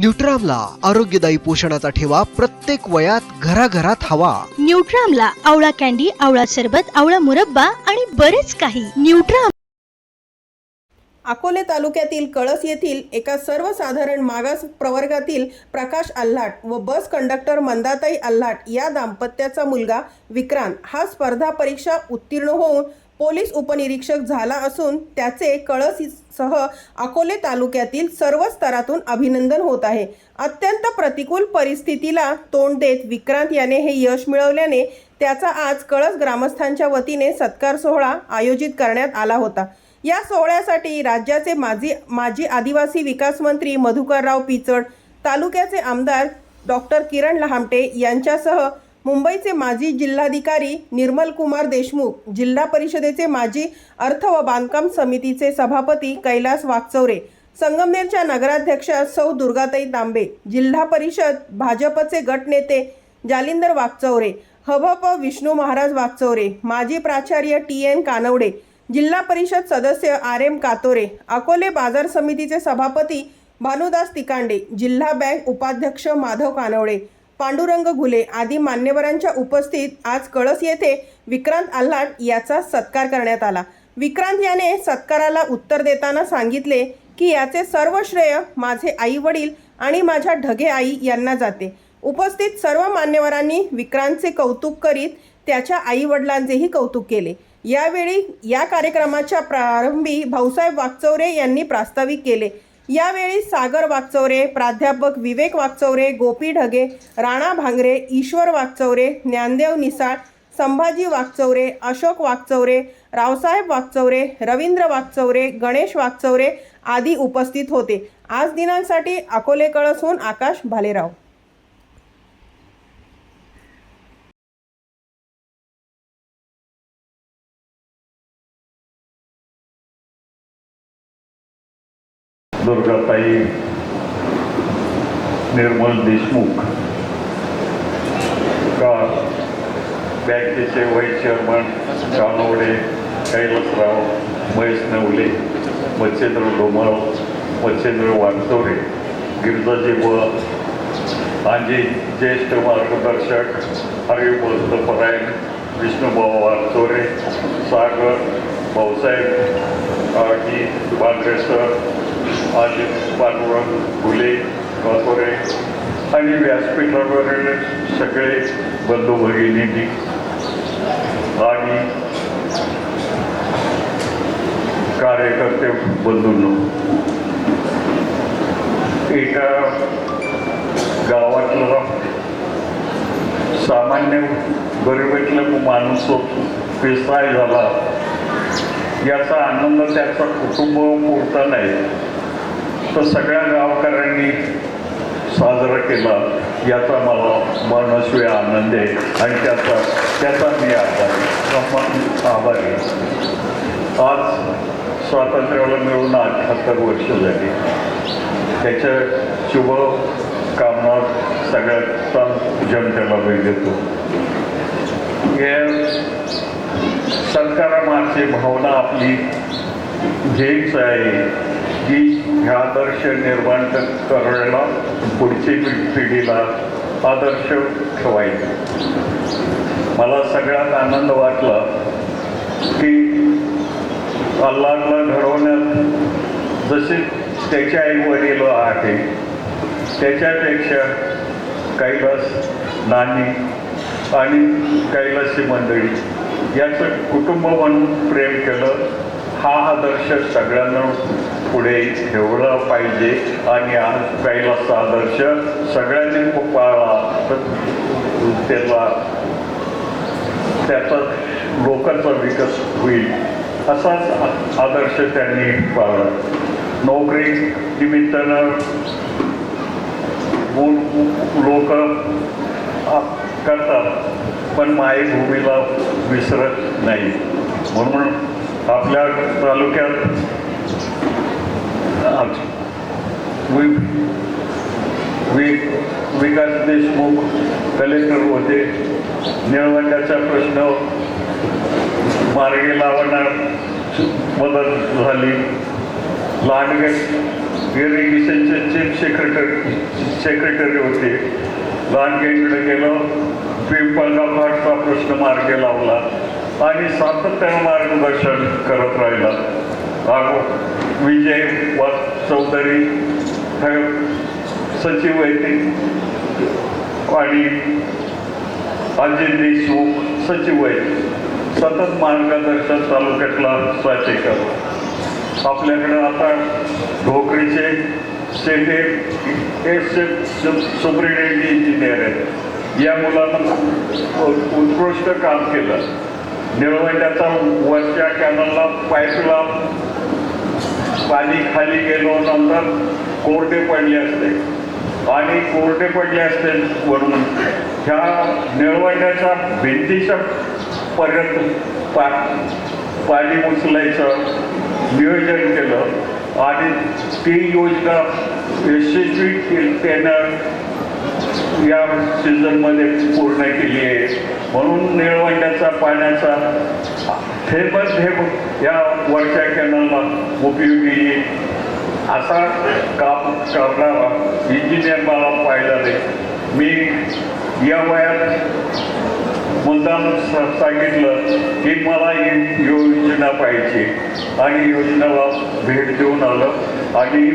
न्यूट्रामला आरोग्यदायी पोषणाचा ठेवा प्रत्येक वयात घराघरात हवा. न्यूट्रामला आवळा कॅन्डी आवळा सरबत आवळा मुरब्बा आणि बरेच काही. न्यूट्राम अकोले तालुक्यातील कळस येथील एका सर्वसाधारण मागास प्रवर्गातील प्रकाश आल्हाट व बस कंडक्टर मंदाताई आल्हाट या दाम्पत्याचा मुलगा विक्रांत. हा स्पर्धा परीक्षा उत्तीर्ण होऊन पोलीस उपनिरीक्षक झाला असून त्याचे कळस सह अकोले तालुक्यातील सर्व स्तरातून अभिनंदन होत आहे. अत्यंत प्रतिकूल परिस्थितीला तोंड देत विक्रांत याने हे यश मिळवल्याने त्याचा आज कळस ग्रामस्थांच्या वतीने सत्कार सोहळा आयोजित करण्यात आला होता. या सोहळ्यासाठी राज्याचे माजी माजी आदिवासी विकास मंत्री मधुकरराव पिचड तालुक्याचे आमदार डॉक्टर किरण लहामटे यांच्यासह मुंबईचे माजी जिल्हाधिकारी निर्मल कुमार देशमुख जिल्हा परिषदेचे माजी अर्थ व बांधकाम समितीचे सभापती कैलास वाकचौरे संगमनेरच्या नगराध्यक्षा सौ दुर्गाताई तांबे जिल्हा परिषद भाजपचे गटनेते जालिंदर वाकचौरे हभप विष्णू महाराज वाकचौरे माजी प्राचार्य टी एन कानवडे जिल्हा परिषद सदस्य आर एम कातोरे अकोले बाजार समितीचे सभापती भानुदास तिकांडे जिल्हा बँक उपाध्यक्ष माधव कानवडे पांडुरंग घुले आदी मान्यवरांच्या उपस्थित आज कळस येथे विक्रांत आल्हाड याचा सत्कार करण्यात आला. विक्रांत याने सत्काराला उत्तर देताना सांगितले की याचे सर्व श्रेय माझे आई वडील आणि माझ्या ढगे आई यांना जाते. उपस्थित सर्व मान्यवरांनी विक्रांतचे कौतुक करीत त्याच्या आई वडिलांचेही कौतुक केले. यावेळी या कार्यक्रमाच्या प्रारंभी भाऊसाहेब वागचौरे यांनी प्रास्ताविक केले. यावेळी सागर वागचौरे प्राध्यापक विवेक वागचौरे गोपी ढगे राणा भांगरे ईश्वर वागचौरे ज्ञानदेव निसाळ संभाजी वागचौरे अशोक वागचौरे रावसाहेब वागचौरे रवींद्र वागचौरे गणेश वागचौरे आदी उपस्थित होते. आज दिनांसाठी अकोले कळसून आकाश भालेराव. दुर्गाताई निर्मल देशमुख. का? बँकेचे व्हाईस चेअरमन कानवडे कैलासराव महेश नवले मच्छेंद्र डोमळ मच्छेंद्र वानसोरे गिरजाजी व आजी ज्येष्ठ मार्गदर्शक हरिबोध परायण विष्णुभाऊ वानसोरे सागर भाऊसाहेब आजी बांद्रे आजी पांडुरंग फुले कातोरे आणि व्यासपीठावरील सगळे बंधू भगिनी आणि कार्यकर्ते बंधूंनो एका गावातला सामान्य गरिबीतलं माणूस पेसाय झाला. याचा आनंद त्याचा कुटुंब पुरता नाही. तर सगळ्या गावकऱ्यांनी साजरा केला. याचा मला मनस्वी आनंद आहे आणि त्याचा त्याचा मी आभारी आभारी आज स्वातंत्र्याला मिळून अठ्याहत्तर वर्ष झाली. त्याच्या शुभ कामात सगळ्याचा जनतेला वेळ देतो. या सरकारामागची भावना आपली हेच आहे. की ह्या आदर्श निर्माण करायला पुढची पि- पिढीला आदर्श ठेवायचे. मला सगळ्यात आनंद वाटला की अल्लाहला घडवण्यात जसे त्याचे आई वडील आहे त्याच्यापेक्षा कैलास नानी आणि कैलासी मंडळी याचं कुटुंब म्हणून प्रेम केलं हा आदर्श सगळ्यांना पुढे ठेवला पाहिजे. आणि आज कैलासचा आदर्श सगळ्यांनी पाळला तर त्याला त्याचा लोकांचा विकास होईल. असाच आ- आदर्श त्यांनी पाळला नोकरी निमित्तानं लोक करतात. पण मायभूमीला विसरत नाही. म्हणून आपल्या तालुक्यात वि वि विकास देशमुख कलेक्टर होते. निळवंड्याचा प्रश्न मार्गे लावण्यात मदत झाली. लांडगे इरिगेशनचे चीफ सेक्रेटरी सेक्रेटरी होते. लांडगेकडे गेलो. पिंपळगाव घाटचा प्रश्न मार्गे लावला. आणि सातत्यानं मार्गदर्शन करत राहिला. विजय वा चौधरी हे सचिव येते आणि अजित देशमुख सचिव आहेत सतत मार्गदर्शन तालुक्यातला साचेकर आपल्याकडे आता ढोकरीचे सेटे हे सुप्रिटेंडेंट इंजिनियर आहेत. या मुलानं उत्कृष्ट काम केलं. निळवंड्याचा वरच्या कॅनलला पाईपला पाणी खाली गेलो नंतर कोरडे पडले असते. आणि कोरडे पडले असते वरून ह्या निळवंड्याच्या भिंतीच्या पर्यंत पा पाणी उचलायचं नियोजन केलं. आणि ती योजना यशस्वी केल्यानं या सीझनमध्ये पूर्ण केली आहे. म्हणून निळवंड्याचा पाण्याचा थेंब थेंब या वरच्या कॅनलला उपयोगी येईल असा काम करणारा इंजिनियर मला पाहिला नाही. मी या वयात मुद्दाम सांगितलं की मला ही योजना पाहिजे. आणि योजनेला भेट देऊन आलं. आणि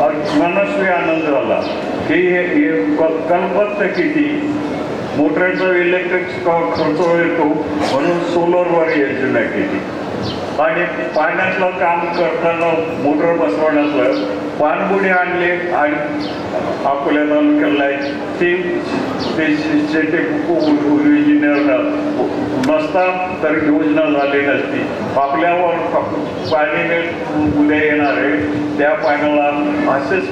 मनस्वी आनंद झाला की हे हे क- कल्पत किती मोटरचा इलेक्ट्रिक खर्च येतो म्हणून सोलरवर नाही किती आणि पाण्यातलं काम करताना मोटर बसवण्याचं पाणबुडी आणले आणि अकोल्या तालुक्याला ते शेती इंजिनियर नसता तर योजना झाली नसती. आपल्यावर पाणी उद्या येणार आहे. त्या पाण्याला असेच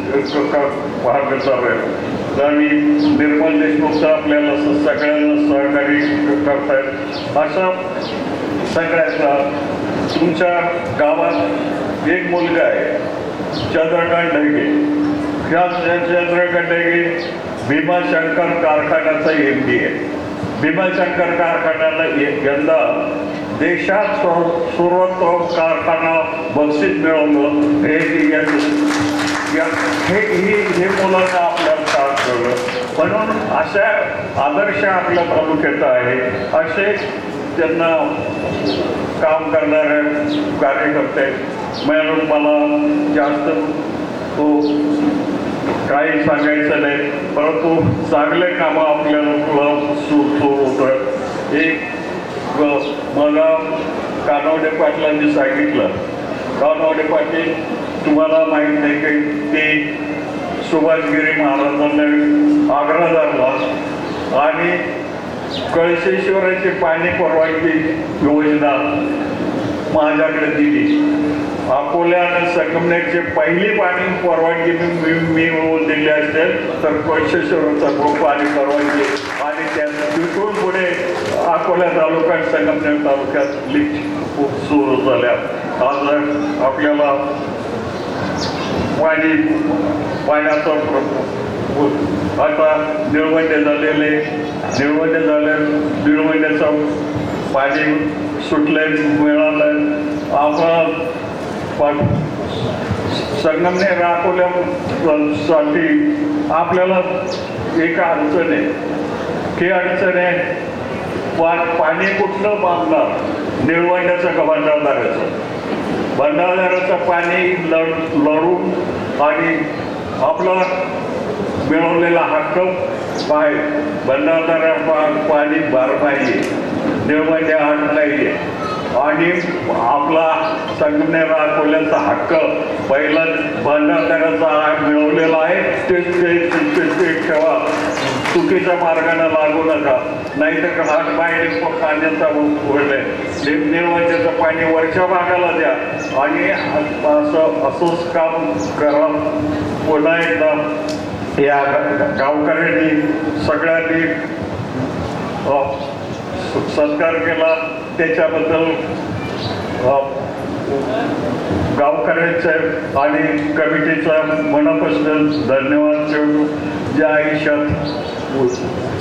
मार्ग चालू आहे. आणि निर्मल देशमुखचा आपल्याला सगळ्यांना सहकार्य करतायत असं सगळ्याचा तुमच्या गावात एक मुलगा आहे. चंद्रकांत ढगे. ह्या चंद्रकांत ढगे भीमाशंकर कारखान्याचा एम डी आहे. भीमाशंकर कारखान्याला एक यंदा देशात सर्व सर्वोत्तम कारखाना बक्षीस मिळवलं. हे या- हे हे हे मुलांना आपल्याला साथ ठेवलं म्हणून अशा आदर्श आपल्या तालुक्यात आहे. असे त्यांना काम करणारे कार्यकर्ते म्हणून मला जास्त तो काही सांगायचं नाही परंतु चांगले कामं आपल्याला सुरू होतं. एक मला कानवडे पाटलांनी सांगितलं. कानवडे पाटील तुम्हाला माहीत नाही की ते सुभाषगिरी महाराजांना आग्रह धरला आणि कळशेश्वराची पाणी परवानगी योजना माझ्याकडे दिली. अकोल्या आणि संगमनेरची पहिली पाणी परवानगी मी मी मिळवून दिली असेल तर कळशेश्वराचा खूप पाणी परवानगी आणि त्या तिथून पुढे अकोला तालुक्यात संगमनेर तालुक्यात लिफ्ट खूप सुरू झाल्या. आज आपल्याला पाणी पाण्याचा आता दीड महिने झालेले निळवंडे झाले दीड महिन्याचं पाणी सुटलंय मिळालं आपण पण संगमनेर अकोल्यासाठी आपल्याला एक अडचण आहे. की अडचण आहे पा पाणी कुठलं बांधणार? निळवंड्याचं का भंडारदाराचं भंडारदाराचं पाणी लढ लढून आणि आपला मिळवलेला हक्क पाय बंधारदारा पा पाणी बारमाही पाहिजे. निळवंड्या आठ नाही आणि आपला संगमनेर अकोल्याचा हक्क पहिला बंधारदाराचा मिळवलेला आहे. ते ते ते- ठेवा. चुकीच्या मार्गाने लागू नका. नाहीतर हात पाहिजे पाण्याचा उघडले निर्वंच्याचं पाणी वरच्या भागाला द्या. आणि असं असंच काम करा. पुन्हा एकदा या गावकऱ्यांनी सगळ्यांनी सत्कार केला. त्याच्याबद्दल गावकऱ्यांचे आणि कमिटीचा मनापासून धन्यवाद देऊन ज्या आयुष्यात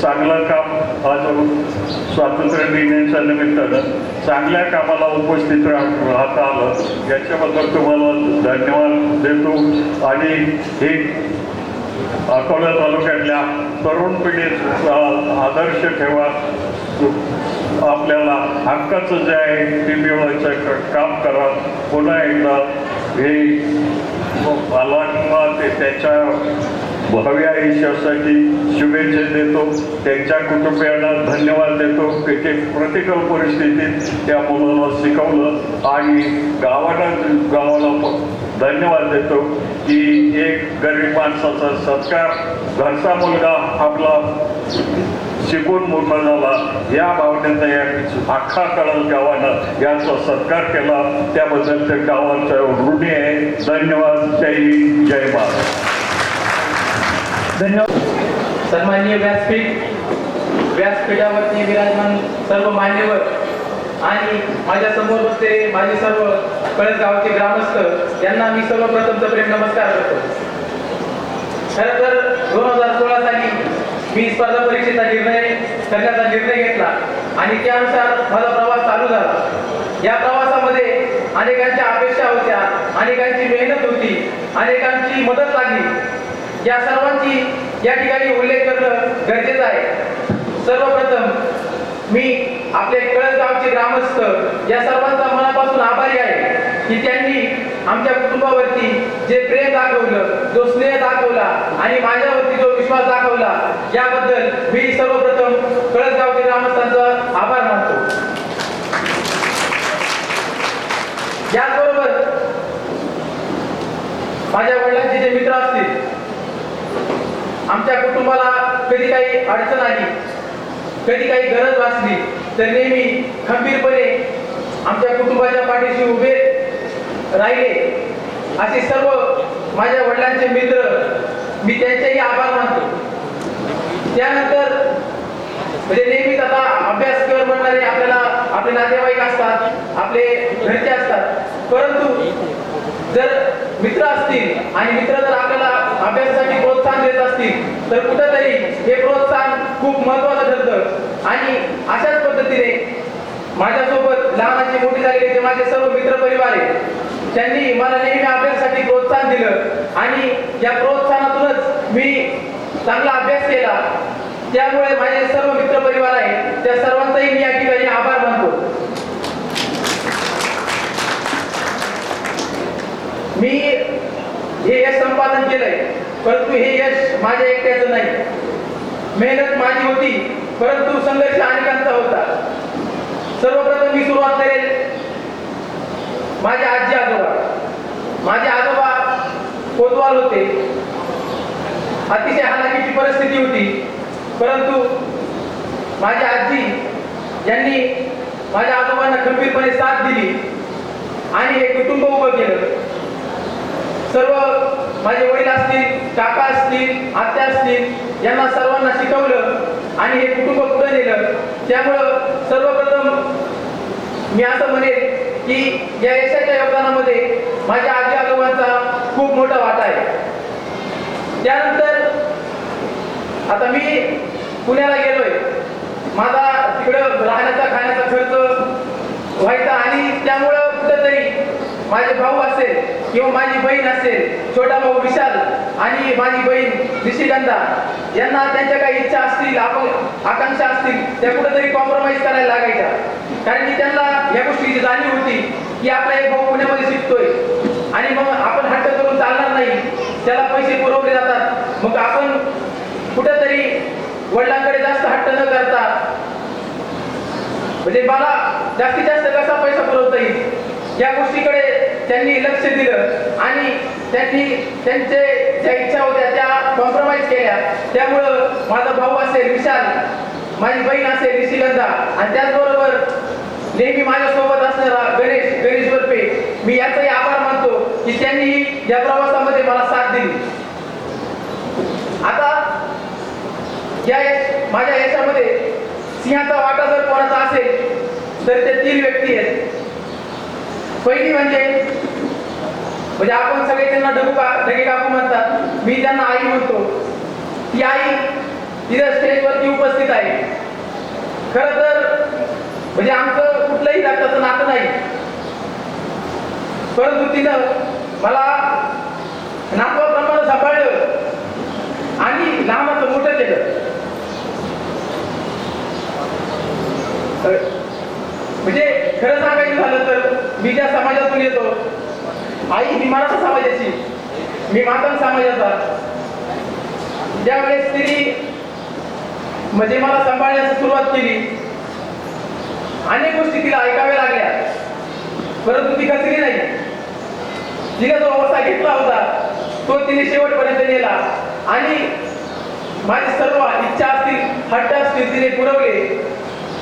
चांगलं काम आज स्वातंत्र्य दिनाच्या निमित्तानं चांगल्या कामाला उपस्थित राह- राहता आलं. याच्याबद्दल तुम्हाला धन्यवाद देतो. आणि हे अकोला तालुक्यातल्या तरुण पिढीचा आदर्श ठेवा. आपल्याला हक्काचं जे आहे ते मिळवायचं काम करा. पुन्हा एकदा हे मला ते त्याच्या भव्या आयुष्यासाठी शुभेच्छा देतो. त्यांच्या कुटुंबियांना धन्यवाद देतो. की ते प्रतिकूल परिस्थितीत त्या मुलाला शिकवलं आणि गावाला गावाला प- धन्यवाद देतो की एक गरीब माणसाचा सत्कार घरचा मुलगा आपला शिकून मोठा झाला. या भावनेचा या अख्खा कळल गावानं याचा सत्कार केला. त्याबद्दल त्या गावाचं ऋणी आहे. धन्यवाद. जय जय महाराज धन्यवाद. सन्माननीय व्यासपीठ व्यासपीठावरती विराजमान सर्व मान्यवर आणि माझ्यासमोर बसते माझे सर्व कळस गावाचे ग्रामस्थ यांना मी सर्वप्रथम प्रेम नमस्कार करतो. खरं तर दोन हजार सोळा साली मी स्पर्धा परीक्षेचा निर्णय करण्याचा निर्णय घेतला आणि त्यानुसार माझा प्रवास चालू झाला. या प्रवासामध्ये अनेकांच्या अपेक्षा होत्या अनेकांची मेहनत होती अनेकांची मदत लागली. या सर्वांची या ठिकाणी उल्लेख करणं गरजेचं आहे. सर्वप्रथम मी आपले कळसगावचे ग्रामस्थ या सर्वांचा मनापासून आभारी आहे. की त्यांनी आमच्या कुटुंबावरती जे प्रेम दाखवलं जो स्नेह दाखवला आणि माझ्यावरती जो विश्वास दाखवला याबद्दल मी सर्वप्रथम कळसगावचे ग्रामस्थांचा आभार मानतो. याचबरोबर माझ्या वडिलांचे जे मित्र असतील आमच्या कुटुंबाला कधी काही अडचण आली कधी काही गरज भासली तर नेहमी खंबीरपणे आमच्या कुटुंबाच्या पाठीशी उभे राहिले. असे सर्व माझ्या वडिलांचे मित्र मी त्यांचेही आभार मानतो. त्यानंतर म्हणजे नेहमीच आता अभ्यास कर म्हणणारे आपल्याला आपले नातेवाईक असतात आपले घरचे असतात. परंतु जर मित्र असतील आणि मित्र जर आपल्याला अभ्यासासाठी प्रोत्साहन देत असतील तर कुठंतरी हे प्रोत्साहन खूप महत्वाचं ठरतं. आणि अशाच पद्धतीने माझ्यासोबत लहानाची मोठी झालेले जे माझे सर्व मित्र परिवार आहे त्यांनी मला नेहमी अभ्यासासाठी प्रोत्साहन दिलं. आणि या प्रोत्साहनातूनच मी चांगला अभ्यास केला. त्यामुळे माझे सर्व मित्र परिवार आहे त्या सर्वांचाही मी या ठिकाणी आभार मानतो. मी हे यश संपादन केलंय परंतु हे यश माझ्या एकट्याचं नाही. मेहनत माझी होती परंतु संघर्ष अनेकांचा होता. सर्वप्रथम मी सुरुवात करेल माझे आजी आजोबा. माझे आजोबा कोतवाल होते. अतिशय हालाकीची परिस्थिती होती. परंतु माझी आजी यांनी माझ्या आजोबांना खंबीरपणे साथ दिली आणि हे कुटुंब उभं केलं. सर्व माझे वडील असतील काका असतील आत्या असतील यांना सर्वांना शिकवलं आणि हे कुटुंब पुढे नेलं. त्यामुळं सर्वप्रथम मी असं म्हणेन की या यशाच्या योगदानामध्ये माझ्या आजी आजोबांचा खूप मोठा वाटा आहे. त्यानंतर आता मी पुण्याला गेलोय. माझा तिकडं राहण्याचा खाण्याचा खर्च व्हायचा आणि त्यामुळं माझे भाऊ असेल किंवा माझी बहीण असेल छोटा भाऊ विशाल आणि माझी बहीण निशिगंधा यांना त्यांच्या काही इच्छा असतील आपण आकांक्षा असतील त्या कुठेतरी कॉम्प्रोमाइज करायला लागायच्या. कारण की त्यांना या गोष्टीची जाणीव होती की आपला एक भाऊ पुण्यामध्ये शिकतोय. आणि मग आपण हट्ट करून चालणार नाही. त्याला पैसे पुरवले जातात. मग आपण कुठेतरी वडिलांकडे जास्त हट्ट न करता म्हणजे मला जास्तीत जास्त कसा पैसा पुरवता येईल? या गोष्टीकडे त्यांनी लक्ष दिलं आणि त्यांनी त्यांचे ज्या इच्छा होत्या त्या कॉम्प्रोमाइज केल्या. त्यामुळं माझा भाऊ असेल विशाल माझी बहीण असेल निशिगंधा आणि त्याचबरोबर नेहमी माझ्यासोबत असणारा गणेश गणेश बर्फे मी याचाही आभार मानतो की त्यांनी या प्रवासामध्ये मला साथ दिली. आता या माझ्या याच्यामध्ये सिंहाचा वाटा जर कोणाचा असेल तर ते तीन व्यक्ती आहेत. पहिली म्हणजे? म्हणजे आपण सगळे त्यांना डबू का ढगे काकू म्हणतात. मी त्यांना आई म्हणतो. ती आई तिथं स्टेजवरती उपस्थित आहे. खर तर म्हणजे आमचं कुठलंही रक्ताचं नातं नाही. परंतु तिनं मला नातवाप्रमाणे सांभाळलं आणि लहानाचं मोठं केलं. म्हणजे खरं सांगायचं मी ज्या समाजातून येतो आई ही मराठा समाजाची मी मातंग समाजाचा. ज्यावेळेस तिने म्हणजे मला सांभाळण्यास सुरुवात केली अनेक गोष्टी तिला ऐकाव्या लागल्या परंतु ती खचली नाही. तिने जो अवस्था घेतला होता तो तिने शेवटपर्यंत नेला. आणि माझी सर्व इच्छा असतील हट्ट असतील तिने पुरवले.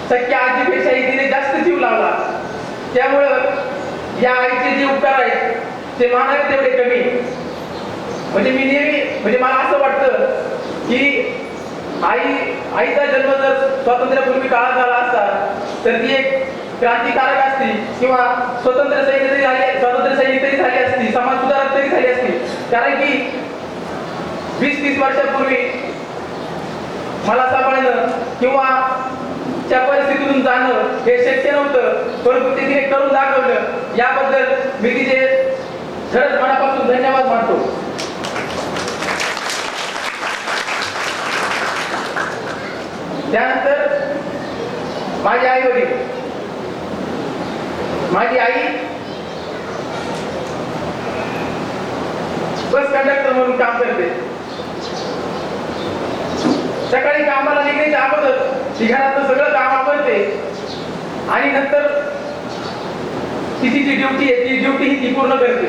सख्या आजीपेक्षाही तिने जास्त जीव लावला. त्यामुळं या आईचे जे उपकार आहेत ते मानावे तेवढे कमी. म्हणजे मी नेहमी म्हणजे मला असं वाटतं की आई आईचा जन्म जर स्वातंत्र्यापूर्वी काळात झाला असता तर ती एक क्रांतिकारक असती किंवा स्वतंत्र सैनिक तरी झाली स्वातंत्र्य सैनिक तरी झाली असती समाज सुधारक तरी झाली असती. कारण की वीस तीस वर्षापूर्वी मला सांभाळणं किंवा त्या परिस्थितीतून जाणं हे शक्य नव्हतं परंतु ते तिने करून दाखवलं. याबद्दल मी तिचे खरंच मनापासून धन्यवाद मानतो. त्यानंतर माझे आई वडील माझी आई बस कंडक्टर म्हणून काम करते. सकाळी कामाला निघण्याच्या अगोदर ती सगळं काम आवडते आणि नंतर तिची जी ड्युटी आहे ती ड्युटी ही ती पूर्ण करते.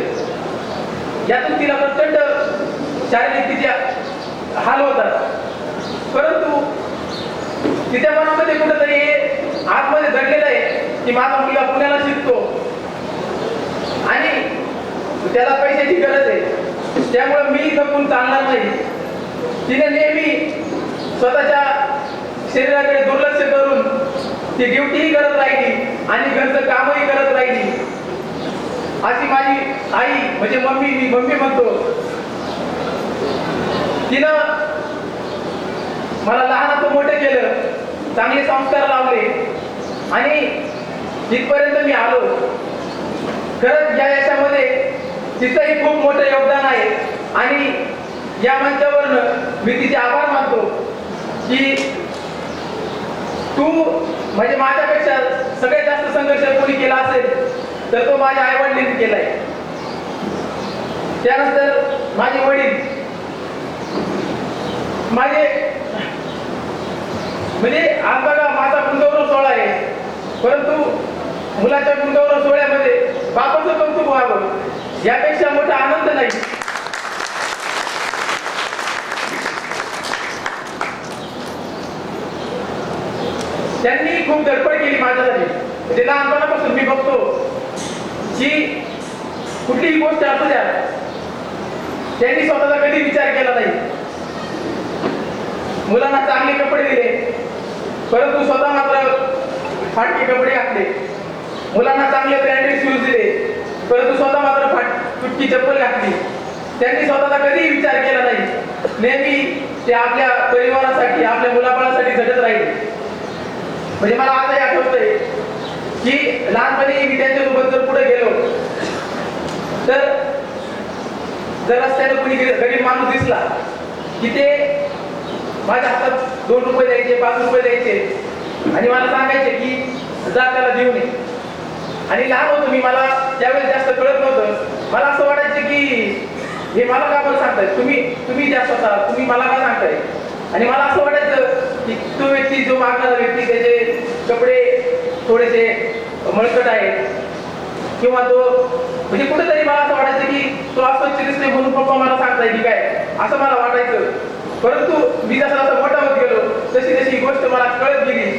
यातून तिला प्रचंड शारीरिक तिच्या हाल होतात. परंतु तिच्या मनामध्ये कुठंतरी आतमध्ये दडलेलं आहे की माझा मुलगा पुण्याला शिकतो. आणि त्याला पैशाची गरज आहे. त्यामुळे मी थकून चालणार नाही. तिने नेहमी स्वतःच्या शरीराकडे दुर्लक्ष करून ती ड्युटीही करत राहिली आणि घरचं कामही करत राहिली. अशी माझी आई म्हणजे मम्मी मी मम्मी म्हणतो. तिनं मला लहानाचं मोठं केलं चांगले संस्कार लावले आणि तिथपर्यंत मी आलो. खरंच या यशामध्ये तिचंही खूप मोठं योगदान आहे आणि या मंचावरनं मी तिचे आभार मानतो की तू म्हणजे माझ्यापेक्षा सगळ्यात जास्त संघर्ष कोणी केला असेल तर तो माझ्या आई वडिलांनी केलाय. त्यानंतर माझे वडील माझे म्हणजे आज बघा माझा गुंतवणूक सोहळा आहे. परंतु मुलाच्या गुंतवणूक सोहळ्यामध्ये बापाचं कौतुक व्हावं यापेक्षा मोठा आनंद नाही. त्यांनी खूप धडपड केली माझ्यासाठी. म्हणजे लहानपणापासून मी बघतो जी कुठलीही गोष्ट असू द्या त्यांनी स्वतःचा कधी विचार केला नाही. मुलांना चांगले कपडे दिले परंतु स्वतः मात्र फाटके कपडे घातले. मुलांना चांगले ब्रँडेड शूज दिले परंतु स्वतः मात्र फाट तुटकी चप्पल घातली. त्यांनी स्वतःचा कधीही विचार केला नाही. नेहमी ते आपल्या परिवारासाठी आपल्या मुलाबाळासाठी झटत राहिले. म्हणजे मला आजही आठवतंय की लहानपणी मी त्यांच्यासोबत जर पुढे गेलो तर जर रस्त्याने कुणी गरीब माणूस दिसला की ते माझ्या हातात दोन रुपये द्यायचे पाच रुपये द्यायचे आणि मला सांगायचे की जा त्याला देऊ नये. आणि लहान होतो मी मला त्यावेळेस जास्त कळत नव्हतं. मला असं वाटायचं की हे मला का बरं सांगताय तुम्ही तुम्ही जास्त होता तुम्ही मला का सांगताय आणि मला असं वाटायचं की तो व्यक्ती जो मागणारा व्यक्ती त्याचे कपडे थोडेसे मळकट आहेत. किंवा तो म्हणजे कुठेतरी मला असं वाटायचं की तो अस्वच्छ दिसते म्हणून पप्पा मला सांगताय की काय? असं मला वाटायचं. परंतु मी जसं असं मोठा होत गेलो तशी तशी गोष्ट मला कळत गेली.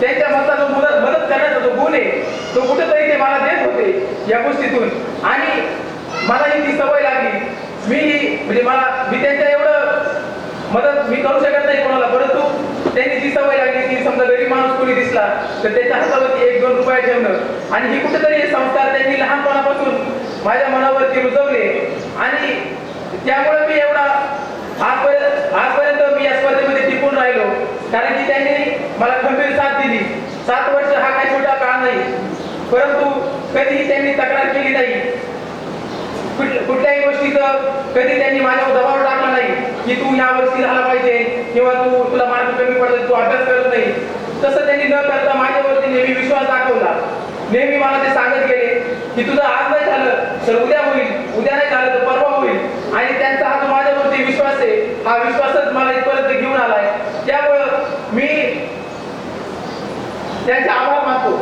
त्यांच्या मधला जो मदत मदत करण्याचा जो गुण आहे तो कुठेतरी ते मला देत होते या गोष्टीतून. आणि मलाही ती सवय लागली. मी म्हणजे मला मी त्यांच्या एवढं मदत मी करू शकत नाही कोणाला. परत त्यांनी जी सवय लागली की समजा गरीब माणूस कोणी दिसला तर त्याच्या हातावरती एक दोन रुपये ठेवणं आणि ही कुठेतरी हे संस्कार त्यांनी लहानपणापासून माझ्या मनावरती रुजवले. आणि त्यामुळे मी एवढा आजपर्यंत आजपर्यंत मी या स्पर्धेमध्ये टिकून राहिलो. कारण की त्यांनी मला खंबीर साथ दिली. सात वर्ष हा काही छोटा काळ नाही. परंतु कधीही त्यांनी तक्रार केली नाही. कुठल्याही गोष्टीचं कधी त्यांनी माझ्यावर दबाव टाकला नाही की तू या वर्षी झाला पाहिजे किंवा तू तुला मार्क कमी पडला तू अभ्यास करत नाही. तसं त्यांनी न करता माझ्यावरती नेहमी विश्वास दाखवला. नेहमी मला ते सांगत गेले की तुझं आज नाही झालं तर उद्या होईल. उद्या नाही झालं तर परवा होईल. आणि त्यांचा हा जो माझ्यावरती विश्वास आहे हा विश्वासच मला इथपर्यंत घेऊन आलाय. त्यामुळं मी त्यांचे आभार मानतो.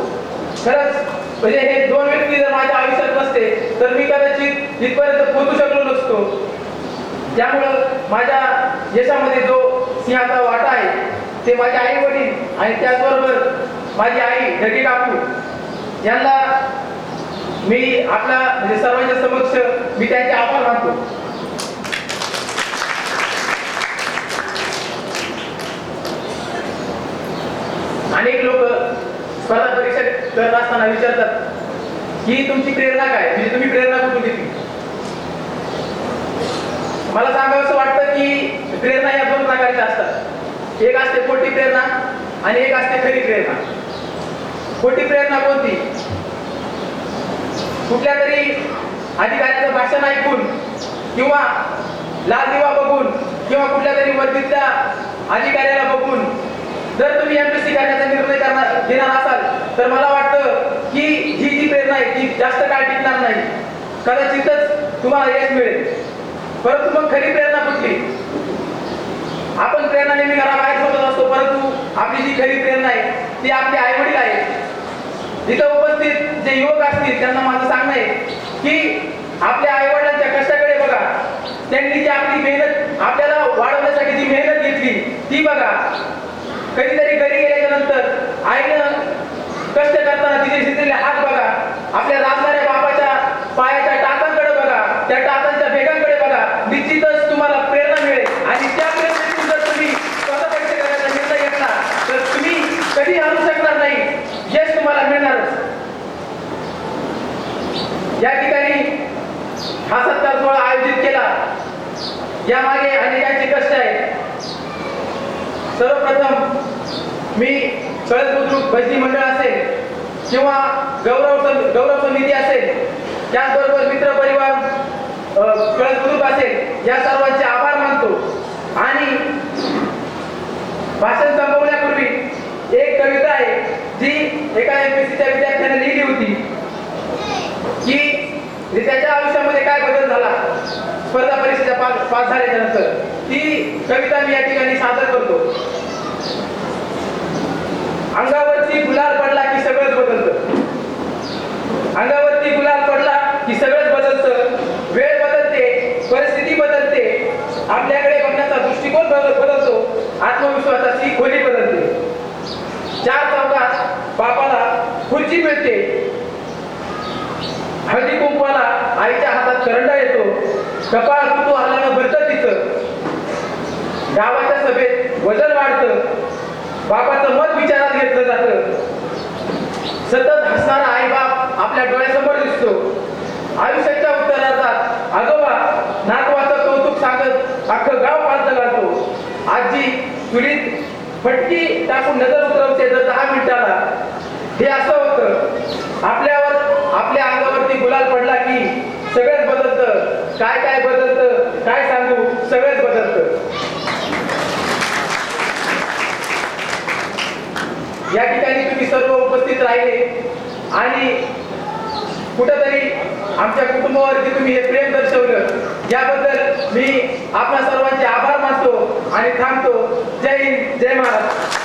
खरंच म्हणजे हे दोन व्यक्ती जर माझ्या आयुष्यात नसते तर मी कदाचित इथपर्यंत पोहोचू शकलो नसतो. त्यामुळं माझ्या यशामध्ये जो सिंहाचा वाटा आहे ते माझे आई वडील आणि त्याचबरोबर माझी आई ढगे काकू यांना मी आपला म्हणजे सर्वांच्या समक्ष मी त्यांचे आभार मानतो. अनेक लोक स्पर्धा परीक्षा करत असताना विचारतात की तुमची प्रेरणा काय? म्हणजे तुम्ही प्रेरणा कुठून घेतली? मला सांगावं असं वाटतं की प्रेरणा या दोन प्रकारच्या असतात. एक असते खोटी प्रेरणा आणि एक असते खरी प्रेरणा. खोटी प्रेरणा कोणती? कुठल्या तरी अधिकाऱ्याचं भाषण ऐकून किंवा लाल दिवा बघून किंवा कुठल्या तरी वर्दीतल्या अधिकाऱ्याला बघून जर तुम्ही एमपीसी करण्याचा निर्णय करणार घेणार असाल तर मला वाटतं की ही जी प्रेरणा आहे ती जास्त काळ टिकणार नाही. कदाचितच तुम्हाला यश मिळेल. परंतु मग खरी प्रेरणा कुठली? आपण प्रेरणा नेहमी घराबाहेर शोधत असतो परंतु आपली जी खरी प्रेरणा आहे ती आपले आई वडील आहे इथं उपस्थित जे युवक असतील त्यांना माझं सांगणं आहे की आपल्या आई वडिलांच्या कष्टाकडे बघा. त्यांनी जी आपली मेहनत आपल्याला वाढवण्यासाठी जी मेहनत घेतली ती बघा. कधीतरी घरी गेल्याच्यानंतर आईनं कष्ट करताना तिचे शिजलेले हात बघा. आपल्या राज बापाच्या पायाच्या टाचांकडे बघा त्या टाचांच्या भेगांकडे बघा निश्चितच तुम्हाला प्रेरणा मिळेल आणि त्या प्रेरणेतून जर तुम्ही स्पर्धा परीक्षा करण्याचा निर्णय घेतला तर तुम्ही कधी आणू शकणार नाही यश तुम्हाला मिळणारच या ठिकाणी हा सत्कार सोहळा आयोजित केला यामागे अनेकांचे कष्ट आहेत. सर्वप्रथम मी कळत बुद्रुक भजनी मंडळ असेल किंवा गौरव गौरव समिती असेल त्याचबरोबर मित्र परिवार अ, कळत बुद्रुक असेल या सर्वांचे आभार मानतो. आणि भाषण संपवल्या एक कविता आहे जी एका एमपीसीच्या विद्यार्थ्याने लिहिली होती की म्हणजे त्याच्या आयुष्यामध्ये काय बदल झाला स्पर्धा परीक्षेच्या पास पास झाल्याच्यानंतर ती कविता मी या ठिकाणी सादर करतो. अंगावरती गुलाल पडला की सगळंच बदलतं. अंगावरती गुलाल पडला की सगळंच बदलतं. वेळ बदलते परिस्थिती बदलते. आपल्याकडे बघण्याचा दृष्टिकोन बदलतो. आत्मविश्वासाची खोली बदलते. चार चौकात बापाला खुर्ची मिळते. हळदी कुंकवाला आईच्या हातात करंडा येतो. कपाळ कुतू हल्ल्यानं भरतं तिचं गावाच्या सभेत वजन वाढतं. बापाचं मत विचारात घेतलं जातं. सतत हसणारा आईबाप आपल्या डोळ्यासमोर दिसतो. आयुष्याच्या उत्तरार्धात आजोबा नातवाचं कौतुक सांगत अख्खं गाव पालत घालतो आजी चुलीत फटकी टाकून नजर उतरवते दर दहा मिनिटाला. हे असं होतं. आपल्या अंगावरती गुलाल पडला की सगळंच बदलतं. काय काय बदलतं? काय सांगू? सगळंच बदलतं. या ठिकाणी तुम्ही सर्व उपस्थित राहिले आणि कुठंतरी आमच्या कुटुंबावरती तुम्ही हे प्रेम दर्शवलं. याबद्दल मी आपल्या सर्वांचे आभार मानतो आणि थांबतो. जय हिंद जय महाराज